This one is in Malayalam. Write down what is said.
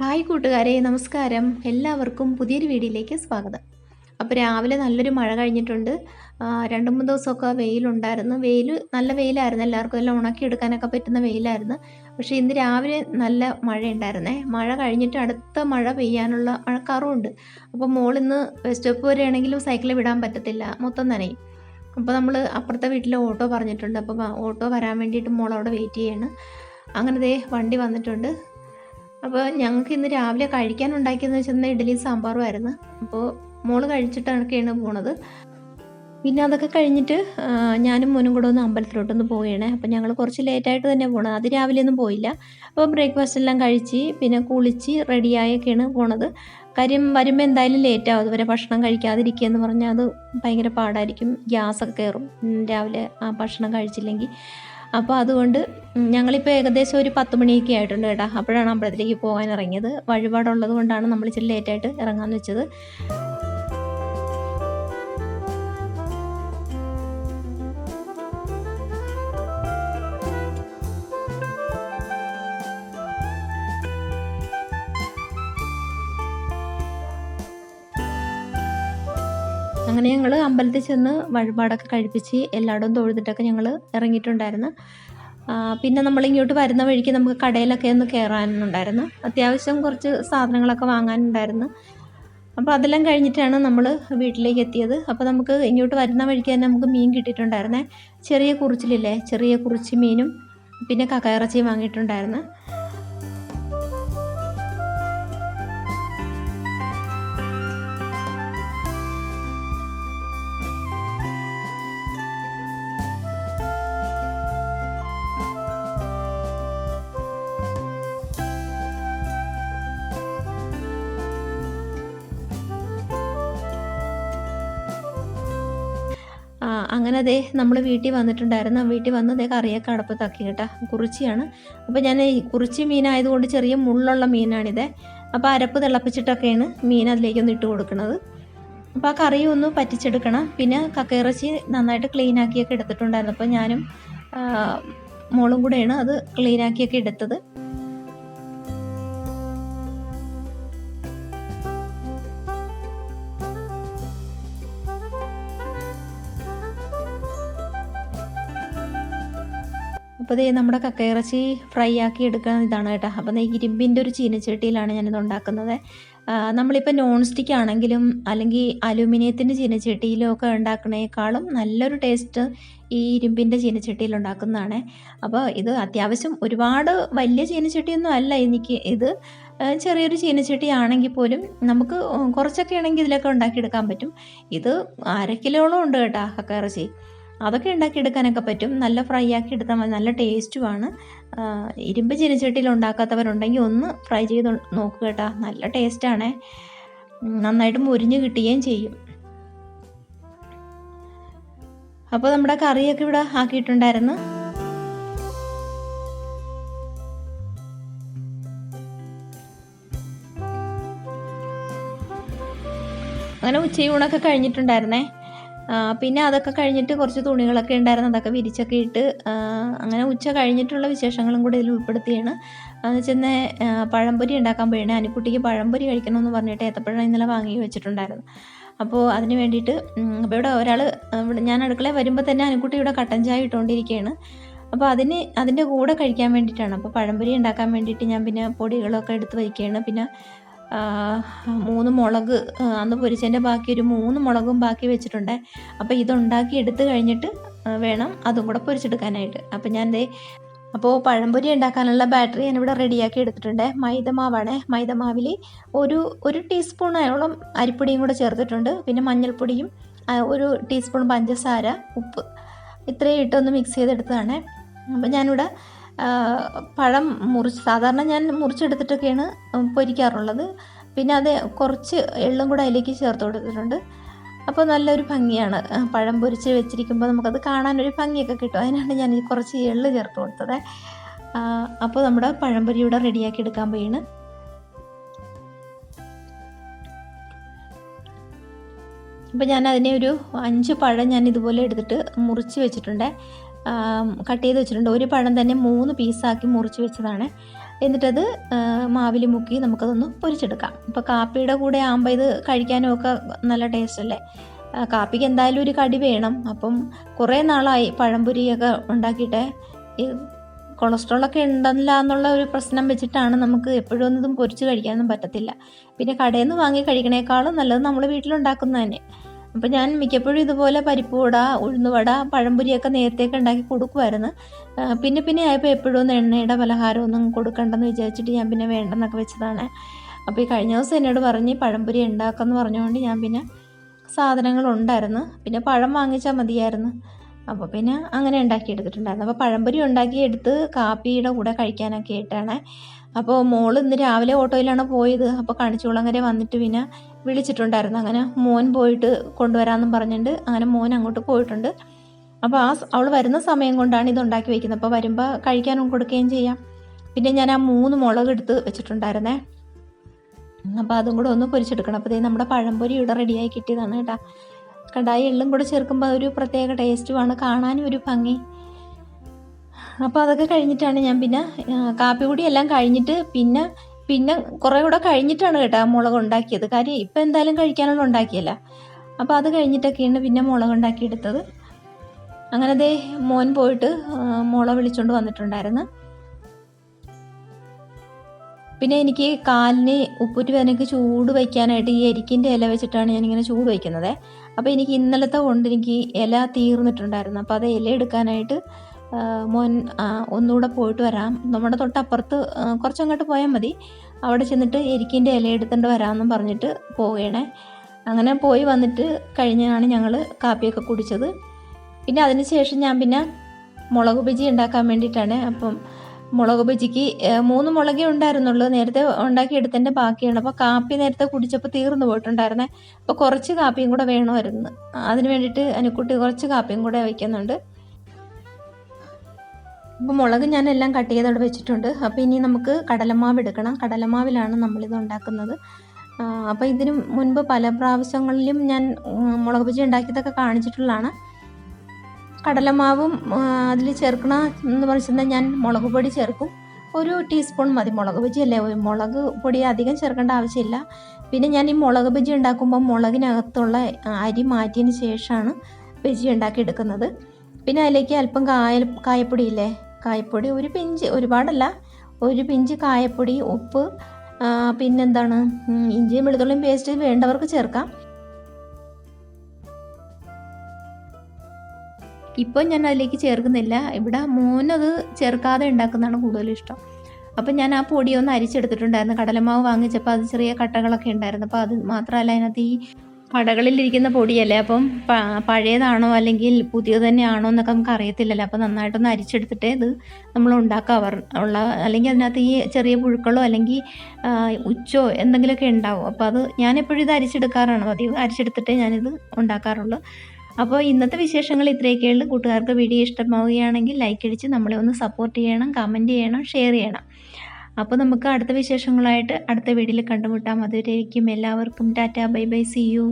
ഹായ് കൂട്ടുകാരെ നമസ്കാരം. എല്ലാവർക്കും പുതിയൊരു വീഡിയോയിലേക്ക് സ്വാഗതം. അപ്പോൾ രാവിലെ നല്ലൊരു മഴ കഴിഞ്ഞിട്ടുണ്ട്. രണ്ട് മൂന്ന് ദിവസമൊക്കെ വെയിലുണ്ടായിരുന്നു. വെയിൽ നല്ല വെയിലായിരുന്നു. എല്ലാവർക്കും എല്ലാം ഉണക്കി എടുക്കാനൊക്കെ പറ്റുന്ന വെയിലായിരുന്നു. പക്ഷേ ഇന്ന് രാവിലെ നല്ല മഴ ഉണ്ടായിരുന്നേ മഴ കഴിഞ്ഞിട്ട് അടുത്ത മഴ പെയ്യാനുള്ള മഴക്കാറുമുണ്ട് അപ്പോൾ മോളിന്ന് സ്റ്റോപ്പ് വരെയാണെങ്കിലും സൈക്കിൾ വിടാൻ പറ്റത്തില്ല. മൊത്തം നനയും. അപ്പോൾ നമ്മൾ അപ്പുറത്തെ വീട്ടിൽ ഓട്ടോ പറഞ്ഞിട്ടുണ്ട്. അപ്പോൾ ഓട്ടോ വരാൻ വേണ്ടിയിട്ട് മോൾ അവിടെ വെയിറ്റ് ചെയ്യാണ്. അങ്ങനെ ദേ വണ്ടി വന്നിട്ടുണ്ട്. അപ്പോൾ ഞങ്ങൾക്ക് ഇന്ന് രാവിലെ കഴിക്കാൻ ഉണ്ടാക്കിയെന്ന് വെച്ചാൽ ഇഡ്ഡലി സാമ്പാറും ആയിരുന്നു. അപ്പോൾ മോൾ കഴിച്ചിട്ടൊക്കെയാണ് പോണത്. പിന്നെ അതൊക്കെ കഴിഞ്ഞിട്ട് ഞാനും മോനും കൂടെ ഒന്ന് അമ്പലത്തിലോട്ടൊന്ന് പോവുകയാണ്. അപ്പോൾ ഞങ്ങൾ കുറച്ച് ലേറ്റായിട്ട് തന്നെ പോണത്. അത് രാവിലെ ഒന്നും പോയില്ല. അപ്പോൾ ബ്രേക്ക്ഫാസ്റ്റ് എല്ലാം കഴിച്ച് പിന്നെ കുളിച്ച് റെഡിയായൊക്കെയാണ് പോണത്. കാര്യം വരുമ്പോൾ എന്തായാലും ലേറ്റ് ആവും. അതുവരെ ഭക്ഷണം കഴിക്കാതിരിക്കുക എന്ന് പറഞ്ഞാൽ അത് ഭയങ്കര പാടായിരിക്കും. ഗ്യാസൊക്കെ കയറും രാവിലെ ആ ഭക്ഷണം കഴിച്ചില്ലെങ്കിൽ. അപ്പോൾ അതുകൊണ്ട് ഞങ്ങളിപ്പോൾ ഏകദേശം ഒരു പത്ത് മണിയൊക്കെ ആയിട്ടുണ്ട് കേട്ടോ. അപ്പോഴാണ് അമ്പലത്തിലേക്ക് പോകാൻ ഇറങ്ങിയത്. വഴിപാടുള്ളത് കൊണ്ടാണ് നമ്മൾ ഇച്ചിരി ലേറ്റായിട്ട് ഇറങ്ങാമെന്ന് വെച്ചത്. അങ്ങനെ ഞങ്ങൾ അമ്പലത്തിൽ ചെന്ന് വഴിപാടൊക്കെ കഴിപ്പിച്ച് എല്ലായിടവും തൊഴുതിട്ടൊക്കെ ഞങ്ങൾ ഇറങ്ങിയിട്ടുണ്ടായിരുന്നു. പിന്നെ നമ്മൾ ഇങ്ങോട്ട് വരുന്ന വഴിക്ക് നമുക്ക് കടയിലൊക്കെ ഒന്ന് കയറാനുണ്ടായിരുന്നു അത്യാവശ്യം കുറച്ച് സാധനങ്ങളൊക്കെ വാങ്ങാനുണ്ടായിരുന്നു. അപ്പോൾ അതെല്ലാം കഴിഞ്ഞിട്ടാണ് നമ്മൾ വീട്ടിലേക്ക് എത്തിയത്. അപ്പോൾ നമുക്ക് ഇങ്ങോട്ട് വരുന്ന വഴിക്ക് തന്നെ നമുക്ക് മീൻ കിട്ടിയിട്ടുണ്ടായിരുന്നേ. ചെറിയ കുറിച്ചിലില്ലേ? ചെറിയ കുറിച്ചി മീനും പിന്നെ കക്കയിറച്ചിയും വാങ്ങിയിട്ടുണ്ടായിരുന്നു. അങ്ങനെ അതേ നമ്മൾ വീട്ടിൽ വന്നിട്ടുണ്ടായിരുന്നു. വീട്ടിൽ വന്ന് അതേ കറിയൊക്കെ അടപ്പത്താക്കി കേട്ടോ. കുറിച്ചിയാണ്. അപ്പോൾ ഞാൻ കുറിച്ചി മീനായതുകൊണ്ട് ചെറിയ മുള്ളുള്ള മീനാണിത് അപ്പോൾ അരപ്പ് തിളപ്പിച്ചിട്ടൊക്കെയാണ് മീൻ അതിലേക്കൊന്ന് ഇട്ട് കൊടുക്കുന്നത് അപ്പോൾ ആ കറി ഒന്ന് പറ്റിച്ചെടുക്കണം. പിന്നെ കക്കയിറച്ചി നന്നായിട്ട് ക്ലീൻ ആക്കിയൊക്കെ എടുത്തിട്ടുണ്ടായിരുന്നു. അപ്പോൾ ഞാനും മോളും കൂടെയാണ് അത് ക്ലീൻ ആക്കിയൊക്കെ എടുത്തത്. അപ്പോൾ ഇത് നമ്മുടെ കക്കയിറച്ചി ഫ്രൈ ആക്കി എടുക്കുന്ന ഇതാണ് കേട്ടോ. അപ്പോൾ ഇരുമ്പിന്റെ ഒരു ചീനച്ചട്ടിയിലാണ് ഞാനിത് ഉണ്ടാക്കുന്നത്. നമ്മളിപ്പോൾ നോൺ സ്റ്റിക്ക് ആണെങ്കിലും അല്ലെങ്കിൽ അലുമിനിയത്തിന്റെ ചീനച്ചട്ടിയിലും ഒക്കെ ഉണ്ടാക്കുന്നതിനേക്കാളും നല്ലൊരു ടേസ്റ്റ് ഈ ഇരുമ്പിന്റെ ചീനച്ചട്ടിയിൽ ഉണ്ടാക്കുന്നതാണ്. അപ്പോൾ ഇത് അത്യാവശ്യം ഒരുപാട് വലിയ ചീനച്ചട്ടിയൊന്നും അല്ല എനിക്ക് ഇത്. ചെറിയൊരു ചീനച്ചട്ടി ആണെങ്കിൽ പോലും നമുക്ക് കുറച്ചൊക്കെ ആണെങ്കിൽ ഇതിലൊക്കെ ഉണ്ടാക്കിയെടുക്കാൻ പറ്റും. ഇത് അര കിലോളം ഉണ്ട് കേട്ടോ കക്കയിറച്ചി. അതൊക്കെ ഉണ്ടാക്കിയെടുക്കാനൊക്കെ പറ്റും. നല്ല ഫ്രൈ ആക്കി എടുത്താൽ മതി. നല്ല ടേസ്റ്റുമാണ് ഇരുമ്പ് ചീനച്ചട്ടിയിൽ ഉണ്ടാക്കാത്തവരുണ്ടെങ്കിൽ ഒന്ന് ഫ്രൈ ചെയ്ത് നോക്കുക കേട്ടോ. നല്ല ടേസ്റ്റാണേ നന്നായിട്ട് മുരിഞ്ഞ് കിട്ടുകയും ചെയ്യും. അപ്പോൾ നമ്മുടെ കറിയൊക്കെ ഇവിടെ ആക്കിയിട്ടുണ്ടായിരുന്നു. അങ്ങനെ ഉച്ചയൂണൊക്കെ കഴിഞ്ഞിട്ടുണ്ടായിരുന്നേ. പിന്നെ അതൊക്കെ കഴിഞ്ഞിട്ട് കുറച്ച് തുണികളൊക്കെ ഉണ്ടായിരുന്നു അതൊക്കെ വിരിച്ചൊക്കെ ഇട്ട് അങ്ങനെ ഉച്ച കഴിഞ്ഞിട്ടുള്ള വിശേഷങ്ങളും കൂടെ ഇതിൽ ഉൾപ്പെടുത്തിയാണ്. എന്ന് വെച്ചാൽ പഴംപൊരി ഉണ്ടാക്കാൻ പോയാണ്. അനുക്കുട്ടിക്ക് പഴംപൊരി കഴിക്കണമെന്ന് പറഞ്ഞിട്ട് ഏത്തപ്പഴം ഇന്നലെ വാങ്ങി വെച്ചിട്ടുണ്ടായിരുന്നു. അപ്പോൾ അതിന് വേണ്ടിയിട്ട് അപ്പോൾ ഇവിടെ ഒരാൾ ഇവിടെ ഞാൻ അടുക്കളയിൽ വരുമ്പോൾ തന്നെ അനുക്കുട്ടി ഇവിടെ കട്ടൻ ചായ ഇട്ടുകൊണ്ടിരിക്കുകയാണ്. അപ്പോൾ അതിന് അതിന്റെ കൂടെ കഴിക്കാൻ വേണ്ടിയിട്ടാണ്. അപ്പോൾ പഴംപൊരി ഉണ്ടാക്കാൻ വേണ്ടിയിട്ട് ഞാൻ പിന്നെ പൊടികളൊക്കെ എടുത്ത് വയ്ക്കുകയാണ്. പിന്നെ മൂന്ന് മുളക് അന്ന് പൊരിച്ചതിന്റെ ബാക്കി ഒരു മൂന്ന് മുളകും ബാക്കി വെച്ചിട്ടുണ്ട്. അപ്പോൾ ഇതുണ്ടാക്കി എടുത്തു കഴിഞ്ഞിട്ട് വേണം അതും കൂടെ പൊരിച്ചെടുക്കാനായിട്ട്. അപ്പോൾ ഞാൻ ദേ അപ്പോൾ പഴംപൊരി ഉണ്ടാക്കാനുള്ള ബാറ്ററി ഞാനിവിടെ റെഡിയാക്കി എടുത്തിട്ടുണ്ട്. മൈദമാവാണ്. മൈദമാവിൽ ഒരു ഒരു ടീസ്പൂണോളം അരിപ്പൊടിയും കൂടെ ചേർത്തിട്ടുണ്ട്. പിന്നെ മഞ്ഞൾപ്പൊടിയും ഒരു ടീസ്പൂൺ പഞ്ചസാര ഉപ്പ് ഇത്രയും ഇട്ടൊന്ന് മിക്സ് ചെയ്തെടുത്തതാണ്. അപ്പോൾ ഞാനിവിടെ പഴം മുറിച്ച് സാധാരണ ഞാൻ മുറിച്ചെടുത്തിട്ടൊക്കെയാണ് പൊരിക്കാറുള്ളത്. പിന്നെ അത് കുറച്ച് എള്ളും കൂടെ അതിലേക്ക് ചേർത്ത് കൊടുത്തിട്ടുണ്ട്. അപ്പോൾ നല്ലൊരു ഭംഗിയാണ് പഴം പൊരിച്ച് വെച്ചിരിക്കുമ്പോൾ നമുക്കത് കാണാനൊരു ഭംഗിയൊക്കെ കിട്ടും. അതിനാണ് ഞാൻ കുറച്ച് എള്ള് ചേർത്ത് കൊടുത്തത്. അപ്പോൾ നമ്മുടെ പഴംപൊരി ഇവിടെ റെഡിയാക്കി എടുക്കാൻ പോയാണ് അപ്പോൾ ഞാൻ അതിനെ ഒരു അഞ്ച് പഴം ഞാൻ ഇതുപോലെ എടുത്തിട്ട് മുറിച്ച് വെച്ചിട്ടുണ്ട്. കട്ട് ചെയ്ത് വെച്ചിട്ടുണ്ട്. ഒരു പഴം തന്നെ മൂന്ന് പീസാക്കി മുറിച്ച് വെച്ചതാണ്. എന്നിട്ടത് മാവിൽ മുക്കി നമുക്കതൊന്ന് പൊരിച്ചെടുക്കാം. ഇപ്പോൾ കാപ്പിയുടെ കൂടെ ആകുമ്പോൾ ഇത് കഴിക്കാനും ഒക്കെ നല്ല ടേസ്റ്റ് അല്ലേ? കാപ്പിക്ക് എന്തായാലും ഒരു കടി വേണം. അപ്പം കുറേ നാളായി പഴംപൊരിയൊക്കെ ഉണ്ടാക്കിയിട്ട്. ഈ കൊളസ്ട്രോളൊക്കെ ഉണ്ടല്ല എന്നുള്ള ഒരു പ്രശ്നം വെച്ചിട്ടാണ് നമുക്ക് എപ്പോഴും ഒന്നും പൊരിച്ച് കഴിക്കാനൊന്നും പറ്റത്തില്ല. പിന്നെ കടയിൽ നിന്ന് വാങ്ങി കഴിക്കണേക്കാളും നല്ലത് നമ്മൾ വീട്ടിലുണ്ടാക്കുന്നത് തന്നെ. അപ്പം ഞാൻ മിക്കപ്പോഴും ഇതുപോലെ പരിപ്പ് വട ഉഴുന്നുവട പഴംപൊരിയൊക്കെ നേരത്തേക്ക് ഉണ്ടാക്കി കൊടുക്കുമായിരുന്നു പിന്നെ പിന്നെ ആയപ്പോൾ എപ്പോഴും ഒന്നും എണ്ണയുടെ പലഹാരമൊന്നും കൊടുക്കണ്ടെന്ന് വിചാരിച്ചിട്ട് ഞാൻ പിന്നെ വേണ്ടെന്നൊക്കെ വെച്ചതാണ്. അപ്പോൾ ഈ കഴിഞ്ഞ ദിവസം എന്നോട് പറഞ്ഞ് പഴംപൊരി ഉണ്ടാക്കാമെന്ന് പറഞ്ഞുകൊണ്ട് ഞാൻ പിന്നെ സാധനങ്ങളുണ്ടായിരുന്നു. പിന്നെ പഴം വാങ്ങിച്ചാൽ മതിയായിരുന്നു. അപ്പോൾ പിന്നെ അങ്ങനെ ഉണ്ടാക്കി എടുത്തിട്ടുണ്ടായിരുന്നു അപ്പോൾ പഴംപൊരി ഉണ്ടാക്കിയെടുത്ത് കാപ്പിയുടെ കൂടെ കഴിക്കാനൊക്കെ ആയിട്ടാണ്. അപ്പോൾ മോൾ ഇന്ന് രാവിലെ ഓട്ടോയിലാണ് പോയത്. അപ്പോൾ കണിച്ചുകുളങ്ങരെ വന്നിട്ട് പിന്നെ വിളിച്ചിട്ടുണ്ടായിരുന്നു. അങ്ങനെ മോൻ പോയിട്ട് കൊണ്ടുവരാമെന്നും പറഞ്ഞിട്ട് അങ്ങനെ മോൻ അങ്ങോട്ട് പോയിട്ടുണ്ട്. അപ്പോൾ ആ അവൾ വരുന്ന സമയം കൊണ്ടാണ് ഇത് ഉണ്ടാക്കി വെക്കുന്നത്. അപ്പോൾ വരുമ്പോൾ കഴിക്കാനും കൊടുക്കുകയും ചെയ്യാം. പിന്നെ ഞാൻ ആ മൂന്ന് മുളക് എടുത്ത് വെച്ചിട്ടുണ്ടായിരുന്നേ. അപ്പോൾ അതും കൂടെ ഒന്ന് പൊരിച്ചെടുക്കണം. അപ്പോൾ നമ്മുടെ പഴംപൊരി ഇവിടെ റെഡിയായി കിട്ടിയതാണ് കേട്ടോ. കടായി എള്ളും കൂടെ ചേർക്കുമ്പോൾ ഒരു പ്രത്യേക ടേസ്റ്റുമാണ് കാണാനും ഒരു ഭംഗി. അപ്പോൾ അതൊക്കെ കഴിഞ്ഞിട്ടാണ് ഞാൻ പിന്നെ ആ, കാപ്പി കൂടി എല്ലാം കഴിഞ്ഞിട്ട് പിന്നെ പിന്നെ കുറേ കൂടെ കഴിഞ്ഞിട്ടാണ് കേട്ടോ മുളക് ഉണ്ടാക്കിയത്. കാര്യം ഇപ്പം എന്തായാലും കഴിക്കാനുള്ള ഉണ്ടാക്കിയല്ല. അപ്പോൾ അത് കഴിഞ്ഞിട്ടൊക്കെയാണ് പിന്നെ മുളക് ഉണ്ടാക്കിയെടുത്തത്. അങ്ങനെ ദേ മോൻ പോയിട്ട് മുള വിളിച്ചുകൊണ്ട് വന്നിട്ടുണ്ടായിരുന്നു. പിന്നെ എനിക്ക് കാലിന് ഉപ്പുറ്റി വേദനയ്ക്ക് ചൂട് വയ്ക്കാനായിട്ട് ഈ എരിക്കിന്റെ ഇല വെച്ചിട്ടാണ് ഞാനിങ്ങനെ ചൂട് വയ്ക്കുന്നത്. അപ്പോൾ എനിക്ക് ഇന്നലത്തെ കൊണ്ട് എനിക്ക് ഇല തീർന്നിട്ടുണ്ടായിരുന്നു. അപ്പോൾ അത് ഇല എടുക്കാനായിട്ട് മോൻ ഒന്നുകൂടെ പോയിട്ട് വരാം. നമ്മുടെ തൊട്ടപ്പുറത്ത് കുറച്ചങ്ങോട്ട് പോയാൽ മതി. അവിടെ ചെന്നിട്ട് എരിക്കിന്റെ ഇല എടുത്തുകൊണ്ട് വരാമെന്നും പറഞ്ഞിട്ട് പോവുകയാണേ. അങ്ങനെ പോയി വന്നിട്ട് കഴിഞ്ഞാണ് ഞങ്ങൾ കാപ്പിയൊക്കെ കുടിച്ചത്. പിന്നെ അതിന് ശേഷം ഞാൻ പിന്നെ മുളക് ബജി ഉണ്ടാക്കാൻ വേണ്ടിയിട്ടാണ്. അപ്പം മുളക് ബജിക്ക് മൂന്ന് മുളകേ ഉണ്ടായിരുന്നുള്ളൂ. നേരത്തെ ഉണ്ടാക്കിയെടുത്തതിന്റെ ബാക്കിയാണ്. അപ്പോൾ കാപ്പി നേരത്തെ കുടിച്ചപ്പോൾ തീർന്നു പോയിട്ടുണ്ടായിരുന്നേ. അപ്പോൾ കുറച്ച് കാപ്പിയും കൂടെ വേണമായിരുന്നു. അതിന് വേണ്ടിയിട്ട് അനുക്കുട്ടി കുറച്ച് കാപ്പിയും കൂടെ വയ്ക്കുന്നുണ്ട്. അപ്പോൾ മുളക് ഞാൻ എല്ലാം കട്ട് ചെയ്ത് അവിടെ വെച്ചിട്ടുണ്ട്. അപ്പോൾ ഇനി നമുക്ക് കടലമാവ് എടുക്കണം. കടലമാവിലാണ് നമ്മളിത് ഉണ്ടാക്കുന്നത്. അപ്പോൾ ഇതിന് മുൻപ് പല പ്രാവശ്യങ്ങളിലും ഞാൻ മുളക് ബജി ഉണ്ടാക്കിയതൊക്കെ കാണിച്ചിട്ടുള്ളതാണ്. കടലമാവും അതിൽ ചേർക്കണ എന്ന് പറഞ്ഞിട്ടുണ്ടെങ്കിൽ ഞാൻ മുളക് പൊടി ചേർക്കും. ഒരു ടീസ്പൂൺ മതി. മുളക് ബജി അല്ലേ മുളക് പൊടി അധികം ചേർക്കേണ്ട ആവശ്യമില്ല. പിന്നെ ഞാൻ ഈ മുളക് ബജി ഉണ്ടാക്കുമ്പോൾ മുളകിനകത്തുള്ള അരി മാറ്റിയതിന് ശേഷമാണ് ബജി ഉണ്ടാക്കി എടുക്കുന്നത് പിന്നെ അതിലേക്ക് അല്പം കായ കായപ്പൊടി ഇല്ലേ? കായപ്പൊടി ഒരു പിഞ്ച് ഒരുപാടല്ല ഒരു പിഞ്ച് കായപ്പൊടി ഉപ്പ് പിന്നെന്താണ് ഇഞ്ചിയും വെളുത്തുള്ളിയും പേസ്റ്റ് വേണ്ടവർക്ക് ചേർക്കാം. ഇപ്പോൾ ഞാൻ അതിലേക്ക് ചേർക്കുന്നില്ല. ഇവിടെ മോനത് ചേർക്കാതെ ഉണ്ടാക്കുന്നതാണ് കൂടുതലും ഇഷ്ടം. അപ്പം ഞാൻ ആ പൊടിയൊന്ന് അരിച്ചെടുത്തിട്ടുണ്ടായിരുന്നു. കടലമാവ് വാങ്ങിച്ചപ്പോൾ അത് ചെറിയ കട്ടകളൊക്കെ ഉണ്ടായിരുന്നു. അപ്പോൾ അത് മാത്രമല്ല അതിനകത്ത് ഈ കടകളിലിരിക്കുന്ന പൊടിയല്ലേ? അപ്പം പഴയതാണോ അല്ലെങ്കിൽ പുതിയത് തന്നെയാണോ എന്നൊക്കെ നമുക്ക് അറിയത്തില്ലല്ലോ. അപ്പം നന്നായിട്ടൊന്ന് അരിച്ചെടുത്തിട്ടേ ഇത് നമ്മൾ ഉണ്ടാക്കാവർ ഉള്ള അല്ലെങ്കിൽ അതിനകത്ത് ഈ ചെറിയ പുഴുക്കളോ അല്ലെങ്കിൽ ഉച്ചോ എന്തെങ്കിലുമൊക്കെ ഉണ്ടാവും. അപ്പോൾ അത് ഞാനെപ്പോഴും ഇത് അരിച്ചെടുക്കാറാണ് പതിവ്. അരിച്ചെടുത്തിട്ടേ ഞാനിത് ഉണ്ടാക്കാറുള്ളൂ. അപ്പോൾ ഇന്നത്തെ വിശേഷങ്ങൾ ഇത്രയൊക്കെയുള്ളൂ. കൂട്ടുകാർക്ക് വീഡിയോ ഇഷ്ടമാവുകയാണെങ്കിൽ ലൈക്ക് അടിച്ച് നമ്മളെ ഒന്ന് സപ്പോർട്ട് ചെയ്യണം കമന്റ് ചെയ്യണം ഷെയർ ചെയ്യണം. അപ്പോൾ നമുക്ക് അടുത്ത വിശേഷങ്ങളായിട്ട് അടുത്ത വീഡിയോയിൽ കണ്ടുമുട്ടാം. അതുവരേക്കും എല്ലാവർക്കും tata bye bye see you